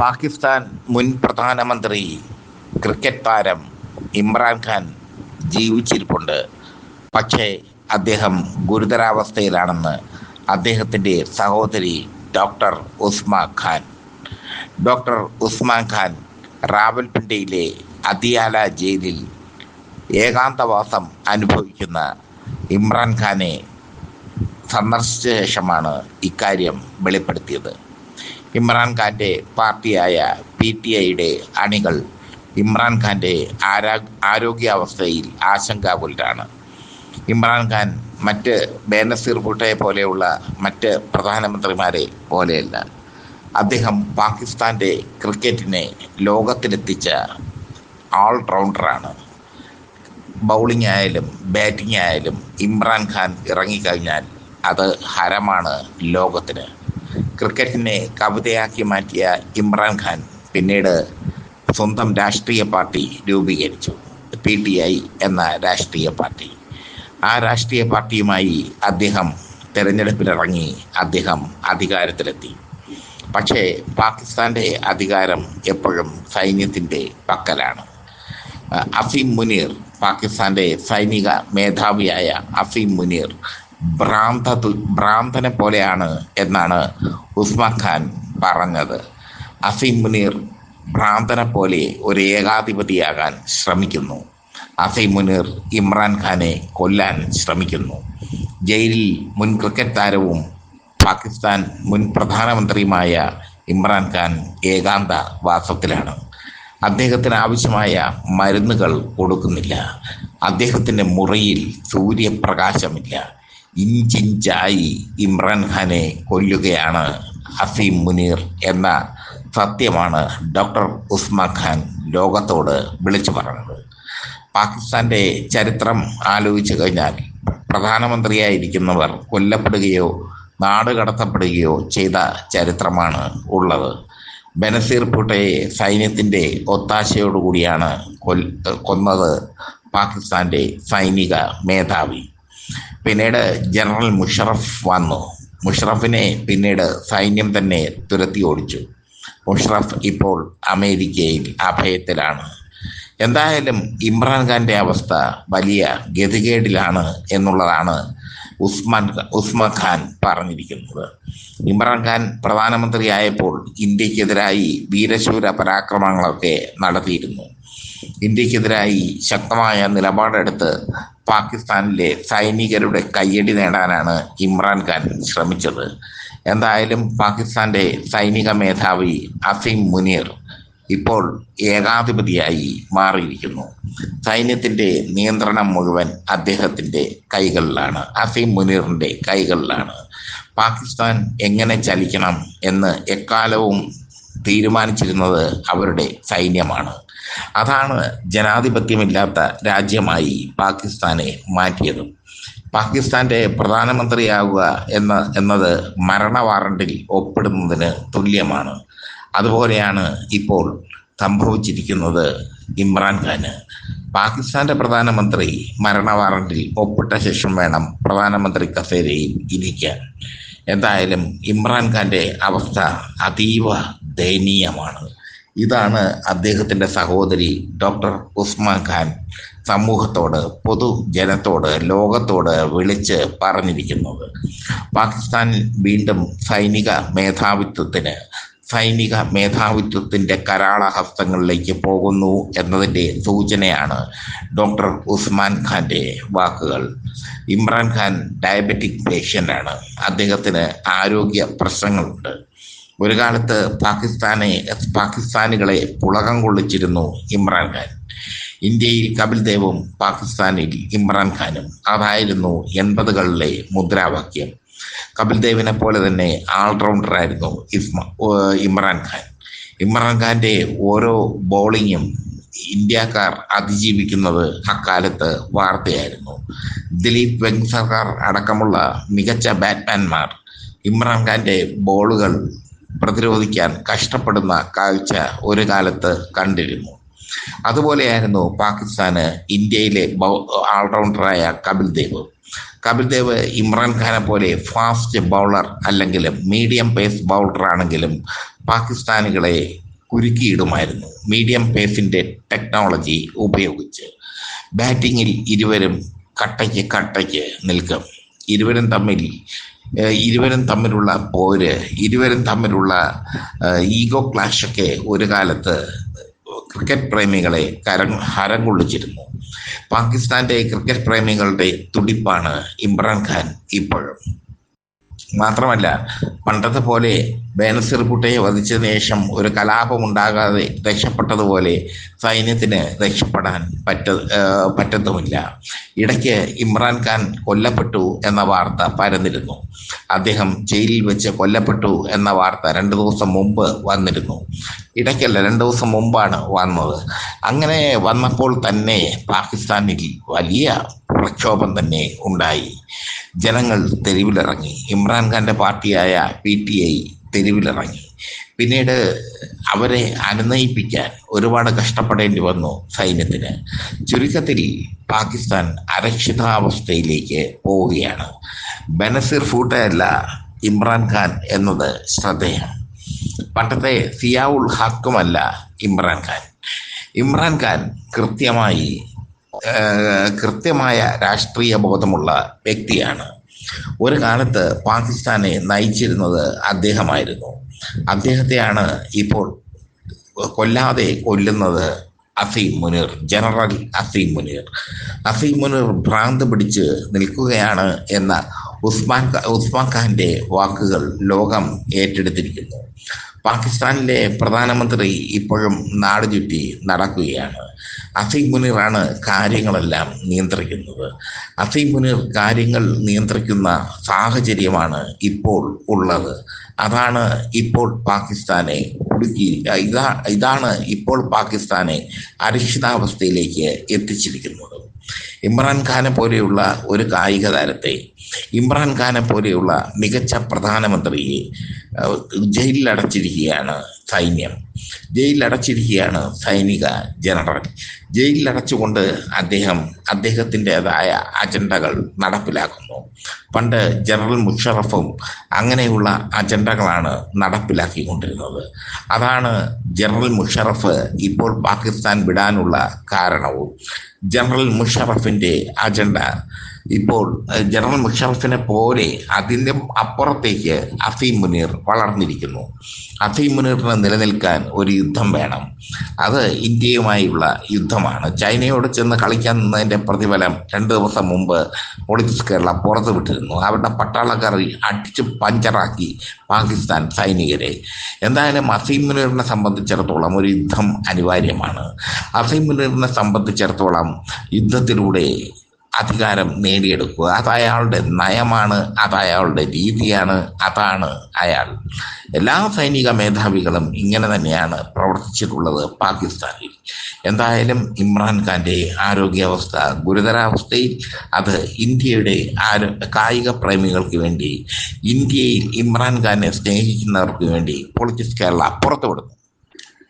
പാകിസ്ഥാൻ മുൻ പ്രധാനമന്ത്രി ക്രിക്കറ്റ് താരം ഇമ്രാൻഖാൻ ജീവിച്ചിരിപ്പുണ്ട്. പക്ഷേ അദ്ദേഹം ഗുരുതരാവസ്ഥയിലാണെന്ന് അദ്ദേഹത്തിന്റെ സഹോദരി ഡോക്ടർ ഉസ്മാ ഖാൻ. ഡോക്ടർ ഉസ്മാൻ ഖാൻ റാവൽപിണ്ടിയിലെ അതിയാല ജയിലിൽ ഏകാന്തവാസം അനുഭവിക്കുന്ന ഇമ്രാൻഖാനെ സന്ദർശിച്ച ശേഷമാണ് ഇക്കാര്യം വെളിപ്പെടുത്തിയത്. ഇമ്രാൻഖാന്റെ പാർട്ടിയായ പി ടി ഐയുടെ അണികൾ ഇമ്രാൻഖാന്റെ ആരാ ആരോഗ്യാവസ്ഥയിൽ ആശങ്കാകുലരാണ്. ഇമ്രാൻഖാൻ മറ്റ് ബേനസീർ ഭുട്ടയെ പോലെയുള്ള മറ്റ് പ്രധാനമന്ത്രിമാരെ പോലെയല്ല. അദ്ദേഹം പാകിസ്ഥാന്റെ ക്രിക്കറ്റിനെ ലോകത്തിലെത്തിച്ച ഓൾ റൗണ്ടറാണ് ബൗളിംഗ് ആയാലും ബാറ്റിംഗ് ആയാലും ഇമ്രാൻഖാൻ ഇറങ്ങിക്കഴിഞ്ഞാൽ അത് ഹരമാണ് ലോകത്തിന്. ക്രിക്കറ്റിനെ കവിതയാക്കി മാറ്റിയ ഇമ്രാൻഖാൻ പിന്നീട് സ്വന്തം രാഷ്ട്രീയ പാർട്ടി രൂപീകരിച്ചു. പി ടി ഐ എന്ന രാഷ്ട്രീയ പാർട്ടി. ആ രാഷ്ട്രീയ പാർട്ടിയുമായി അദ്ദേഹം തിരഞ്ഞെടുപ്പിലിറങ്ങി അദ്ദേഹം അധികാരത്തിലെത്തി. പക്ഷേ പാകിസ്ഥാന്റെ അധികാരം എപ്പോഴും സൈന്യത്തിന്റെ പക്കലാണ്. അഫീം മുനീർ പാകിസ്ഥാന്റെ സൈനിക മേധാവിയായ അഫീം മുനീർ ഭ്രാന്ത ഭ്രാന്തനെ പോലെയാണ് എന്നാണ് ഉസ്മാൻ ഖാൻ പറഞ്ഞത്. അഫീം മുനീർ ഭ്രാന്തനെ പോലെ ഒരു ഏകാധിപതിയാകാൻ ശ്രമിക്കുന്നു. അഫീം മുനീർ ഇമ്രാൻഖാനെ കൊല്ലാൻ ശ്രമിക്കുന്നു. ജയിലിൽ മുൻ ക്രിക്കറ്റ് താരവും പാകിസ്ഥാൻ മുൻ പ്രധാനമന്ത്രിയുമായ ഇമ്രാൻഖാൻ ഏകാന്ത വാസത്തിലാണ്. അദ്ദേഹത്തിന് ആവശ്യമായ മരുന്നുകൾ കൊടുക്കുന്നില്ല. അദ്ദേഹത്തിന്റെ മുറിയിൽ സൂര്യപ്രകാശമില്ല. ഇഞ്ചിഞ്ചായി ഇമ്രാൻഖാനെ കൊല്ലുകയാണ് ഹഫീം മുനീർ എന്ന സത്യമാണ് ഡോക്ടർ ഉസ്മാൻ ഖാൻ ലോകത്തോട് വിളിച്ചു പറഞ്ഞത്. പാകിസ്ഥാന്റെ ചരിത്രം ആലോചിച്ചു കഴിഞ്ഞാൽ പ്രധാനമന്ത്രിയായിരിക്കുന്നവർ കൊല്ലപ്പെടുകയോ നാട് കടത്തപ്പെടുകയോ ചെയ്ത ചരിത്രമാണ് ഉള്ളത്. ബനസീർ ഭുട്ടയെ സൈന്യത്തിന്റെ ഒത്താശയോടുകൂടിയാണ് കൊൽ കൊന്നത് പാകിസ്ഥാന്റെ സൈനിക മേധാവി. പിന്നീട് ജനറൽ മുഷറഫ് വന്നു. മുഷറഫിനെ പിന്നീട് സൈന്യം തന്നെ തുരത്തി ഓടിച്ചു. മുഷറഫ് ഇപ്പോൾ അമേരിക്കയിൽ അഭയത്തിലാണ്. എന്തായാലും ഇമ്രാൻഖാന്റെ അവസ്ഥ വലിയ ഗതികേടിലാണ് എന്നുള്ളതാണ് ഉസ്മാൻ ഉസ്മാൻ ഖാൻ പറഞ്ഞിരിക്കുന്നത്. ഇമ്രാൻഖാൻ പ്രധാനമന്ത്രിയായപ്പോൾ ഇന്ത്യക്കെതിരായി വീരശൂര പരാക്രമങ്ങളൊക്കെ നടത്തിയിരുന്നു. ഇന്ത്യക്കെതിരായി ശക്തമായ നിലപാടെടുത്ത് പാകിസ്ഥാനിലെ സൈനികരുടെ കയ്യടി നേടാനാണ് ഇമ്രാൻഖാൻ ശ്രമിച്ചത്. എന്തായാലും പാകിസ്ഥാന്റെ സൈനിക മേധാവി അസീം മുനീർ ഇപ്പോൾ ഏകാധിപതിയായി മാറിയിരിക്കുന്നു. സൈന്യത്തിന്റെ നിയന്ത്രണം മുഴുവൻ അദ്ദേഹത്തിന്റെ കൈകളിലാണ് അസീം മുനീറിന്റെ കൈകളിലാണ്. പാകിസ്ഥാൻ എങ്ങനെ ചലിക്കണം എന്ന് എക്കാലവും തീരുമാനിച്ചിരുന്നത് അവരുടെ സൈന്യമാണ്. അതാണ് ജനാധിപത്യമില്ലാത്ത രാജ്യമായി പാകിസ്ഥാനെ മാറ്റിയതും. പാകിസ്ഥാന്റെ പ്രധാനമന്ത്രിയാവുക എന്ന എന്നത് മരണ വാറണ്ടിൽ ഒപ്പിടുന്നതിന് തുല്യമാണ്. അതുപോലെയാണ് ഇപ്പോൾ സംഭവിച്ചിരിക്കുന്നത് ഇമ്രാൻഖാന് പാകിസ്ഥാന്റെ പ്രധാനമന്ത്രി മരണ വാറണ്ടിൽ ഒപ്പിട്ട ശേഷം വേണം പ്രധാനമന്ത്രി കസേരയിൽ ഇരിക്കാൻ. എന്തായാലും ഇമ്രാൻഖാന്റെ അവസ്ഥ അതീവ ദയനീയമാണ്. ഇതാണ് അദ്ദേഹത്തിന്റെ സഹോദരി ഡോക്ടർ ഉസ്മാൻ ഖാൻ സമൂഹത്തോട് പൊതുജനത്തോട് ലോകത്തോട് വിളിച്ച് പറഞ്ഞിരിക്കുന്നത്. പാകിസ്ഥാനിൽ വീണ്ടും സൈനിക മേധാവിത്വത്തിന് സൈനിക മേധാവിത്വത്തിന്റെ കരാള ഹസ്തങ്ങളിലേക്ക് പോകുന്നു എന്നതിന്റെ സൂചനയാണ് ഡോക്ടർ ഉസ്മാൻ ഖാന്റെ വാക്കുകൾ. ഇമ്രാൻഖാൻ ഡയബറ്റിക് പേഷ്യന്റാണ്. അദ്ദേഹത്തിന് ആരോഗ്യ പ്രശ്നങ്ങളുണ്ട്. ഒരു കാലത്ത് പാകിസ്ഥാനെ പാകിസ്ഥാനികളെ പുളകം കൊള്ളിച്ചിരുന്നു ഇമ്രാൻഖാൻ ഇന്ത്യയിൽ കപിൽ ദേവും പാകിസ്ഥാനിൽ ഇമ്രാൻഖാനും അതായിരുന്നു എൺപതുകളിലെ മുദ്രാവാക്യം. കപിൽ ദേവിനെ പോലെ തന്നെ ആൾറൗണ്ടറായിരുന്നു ഇസ്മ ഇമ്രാൻഖാൻ ഇമ്രാൻഖാന്റെ ഓരോ ബോളിങ്ങും ഇന്ത്യക്കാർ അതിജീവിക്കുന്നത് അക്കാലത്ത് വാർത്തയായിരുന്നു. ദിലീപ് വെങ്സർക്കാർ അടക്കമുള്ള മികച്ച ബാറ്റ്മാൻമാർ ഇമ്രാൻഖാന്റെ ബോളുകൾ പ്രതിരോധിക്കാൻ കഷ്ടപ്പെടുന്ന കാഴ്ച ഒരു കാലത്ത് കണ്ടിരുന്നു. അതുപോലെയായിരുന്നു പാകിസ്ഥാന് ഇന്ത്യയിലെ ഓൾറൗണ്ടറായ കപിൽ ദേവ് കപിൽ ദേവ് ഇമ്രാൻഖാനെ പോലെ ഫാസ്റ്റ് ബൗളർ അല്ലെങ്കിൽ മീഡിയം പേസ് ബൗളർ ആണെങ്കിലും പാകിസ്ഥാനികളെ കുരുക്കിയിടുമായിരുന്നു. മീഡിയം പേസിന്റെ ടെക്നോളജി ഉപയോഗിച്ച് ബാറ്റിങ്ങിൽ ഇരുവരും കട്ടയ്ക്ക് കട്ടയ്ക്ക് നിൽക്കും. ഇരുവരും തമ്മിൽ ഇരുവരും തമ്മിലുള്ള പോര് ഇരുവരും തമ്മിലുള്ള ഈഗോ ക്ലാഷൊക്കെ ഒരു കാലത്ത് ക്രിക്കറ്റ് പ്രേമികളെ കരം ഹരം കൊള്ളിച്ചിരുന്നു പാകിസ്ഥാന്റെ ക്രിക്കറ്റ് പ്രേമികളുടെ തുടിപ്പാണ് ഇമ്രാൻഖാൻ ഇപ്പോഴും. മാത്രമല്ല പണ്ടത്തെ പോലെ ബേനസിർ ഭുട്ടയെ വധിച്ചതിന് ശേഷം ഒരു കലാപം ഉണ്ടാകാതെ രക്ഷപ്പെട്ടതുപോലെ സൈന്യത്തിന് രക്ഷപ്പെടാൻ പറ്റ പറ്റത്തുമില്ല. ഇടയ്ക്ക് ഇമ്രാൻഖാൻ കൊല്ലപ്പെട്ടു എന്ന വാർത്ത പരന്നിരുന്നു. അദ്ദേഹം ജയിലിൽ വെച്ച് കൊല്ലപ്പെട്ടു എന്ന വാർത്ത രണ്ട് ദിവസം മുമ്പ് വന്നിരുന്നു. ഇടയ്ക്കല്ല രണ്ട് ദിവസം മുമ്പാണ് വന്നത്. അങ്ങനെ വന്നപ്പോൾ തന്നെ പാകിസ്ഥാനിൽ വലിയ പ്രക്ഷോഭം തന്നെ ഉണ്ടായി. ജനങ്ങൾ തെരുവിലിറങ്ങി. ഇമ്രാൻഖാന്റെ പാർട്ടിയായ പി ടി ഐ തെരുവിലിറങ്ങി. പിന്നീട് അവരെ അനുനയിപ്പിക്കാൻ ഒരുപാട് കഷ്ടപ്പെടേണ്ടി വന്നു സൈന്യത്തിന്. ചുരുക്കത്തിൽ പാകിസ്ഥാൻ അരക്ഷിതാവസ്ഥയിലേക്ക് പോവുകയാണ്. ബനസീർ ഫൂട്ടയല്ല ഇമ്രാൻഖാൻ എന്നത് ശ്രദ്ധേയം. പണ്ടത്തെ സിയാവുൾ ഹക്കുമല്ല ഇമ്രാൻഖാൻ ഇമ്രാൻഖാൻ കൃത്യമായി കൃത്യമായ രാഷ്ട്രീയ ബോധമുള്ള വ്യക്തിയാണ്. ഒരു കാലത്ത് പാകിസ്ഥാനെ നയിച്ചിരുന്നത് അദ്ദേഹമായിരുന്നു. അദ്ദേഹത്തെയാണ് ഇപ്പോൾ കൊല്ലാതെ കൊല്ലുന്നത് അസീം മുനീർ ജനറൽ അസീം മുനീർ. അസീം മുനീർ ഭ്രാന്ത് പിടിച്ച് നിൽക്കുകയാണ് എന്ന ഉസ്മാൻ ഉസ്മാൻ ഖാന്റെ വാക്കുകൾ ലോകം ഏറ്റെടുത്തിരിക്കുന്നു. പാകിസ്ഥാനിലെ പ്രധാനമന്ത്രി ഇപ്പോഴും നാടുചുറ്റി നടക്കുകയാണ്. അസീം മുനീറാണ് കാര്യങ്ങളെല്ലാം നിയന്ത്രിക്കുന്നത്. അസീം മുനീർ കാര്യങ്ങൾ നിയന്ത്രിക്കുന്ന സാഹചര്യമാണ് ഇപ്പോൾ ഉള്ളത്. അതാണ് ഇപ്പോൾ പാകിസ്ഥാനെ കുടുക്കി ഇതാ ഇതാണ് ഇപ്പോൾ പാകിസ്ഥാനെ അരക്ഷിതാവസ്ഥയിലേക്ക് എത്തിച്ചിരിക്കുന്നത്. ഇമ്രാൻഖാനെ പോലെയുള്ള ഒരു കായിക താരത്തെ ഇമ്രാൻഖാനെ പോലെയുള്ള മികച്ച പ്രധാനമന്ത്രിയെ ജയിലിൽ അടച്ചിരിക്കുകയാണ് സൈന്യം. ജയിലിൽ അടച്ചിരിക്കുകയാണ് സൈനിക ജനറൽ. ജയിലിൽ അടച്ചുകൊണ്ട് അദ്ദേഹം അദ്ദേഹത്തിന്റെതായ അജണ്ടകൾ നടപ്പിലാക്കുന്നു. പണ്ട് ജനറൽ മുഷറഫും അങ്ങനെയുള്ള അജണ്ടകളാണ് നടപ്പിലാക്കിക്കൊണ്ടിരുന്നത്. അതാണ് ജനറൽ മുഷറഫ് ഇപ്പോൾ പാകിസ്ഥാൻ വിടാനുള്ള കാരണവും. ജനറൽ മുഷറഫിന്റെ അജണ്ട ഇപ്പോൾ ജനറൽ മുഷറഫിനെ പോലെ അതിന്റെ അപ്പുറത്തേക്ക് അഫീം മുനീർ വളർന്നിരിക്കുന്നു. അഫീം മുനീറിന് നിലനിൽക്കാൻ ഒരു യുദ്ധം വേണം. അത് ഇന്ത്യയുമായുള്ള യുദ്ധമാണ്. ചൈനയോട് ചെന്ന് കളിക്കാൻ നിന്നതിന്റെ പ്രതിഫലം രണ്ട് ദിവസം മുമ്പ് പൊളിറ്റിക്സ് കേരള പുറത്തു വിട്ടിരുന്നു. അവരുടെ പട്ടാളക്കാർ അടിച്ച് പഞ്ചറാക്കി പാകിസ്ഥാൻ സൈനികരെ. എന്തായാലും അഫീം മുനീറിനെ സംബന്ധിച്ചിടത്തോളം ഒരു യുദ്ധം അനിവാര്യമാണ്. അഫീം മുനീറിനെ സംബന്ധിച്ചിടത്തോളം യുദ്ധത്തിലൂടെ അധികാരം നേടിയെടുക്കുക. അത് അയാളുടെ നയമാണ് അത് അയാളുടെ രീതിയാണ് അതാണ് അയാൾ. എല്ലാ സൈനിക മേധാവികളും ഇങ്ങനെ തന്നെയാണ് പ്രവർത്തിച്ചിട്ടുള്ളത് പാകിസ്ഥാനിൽ. എന്തായാലും ഇമ്രാൻഖാന്റെ ആരോഗ്യാവസ്ഥ ഗുരുതരാവസ്ഥയിൽ അത് ഇന്ത്യയുടെ ആരോ കായിക പ്രേമികൾക്ക് വേണ്ടി ഇന്ത്യയിൽ ഇമ്രാൻഖാനെ സ്നേഹിക്കുന്നവർക്ക് വേണ്ടി പൊളിറ്റിക്സ് കേരള പുറത്തുവിടുന്നു.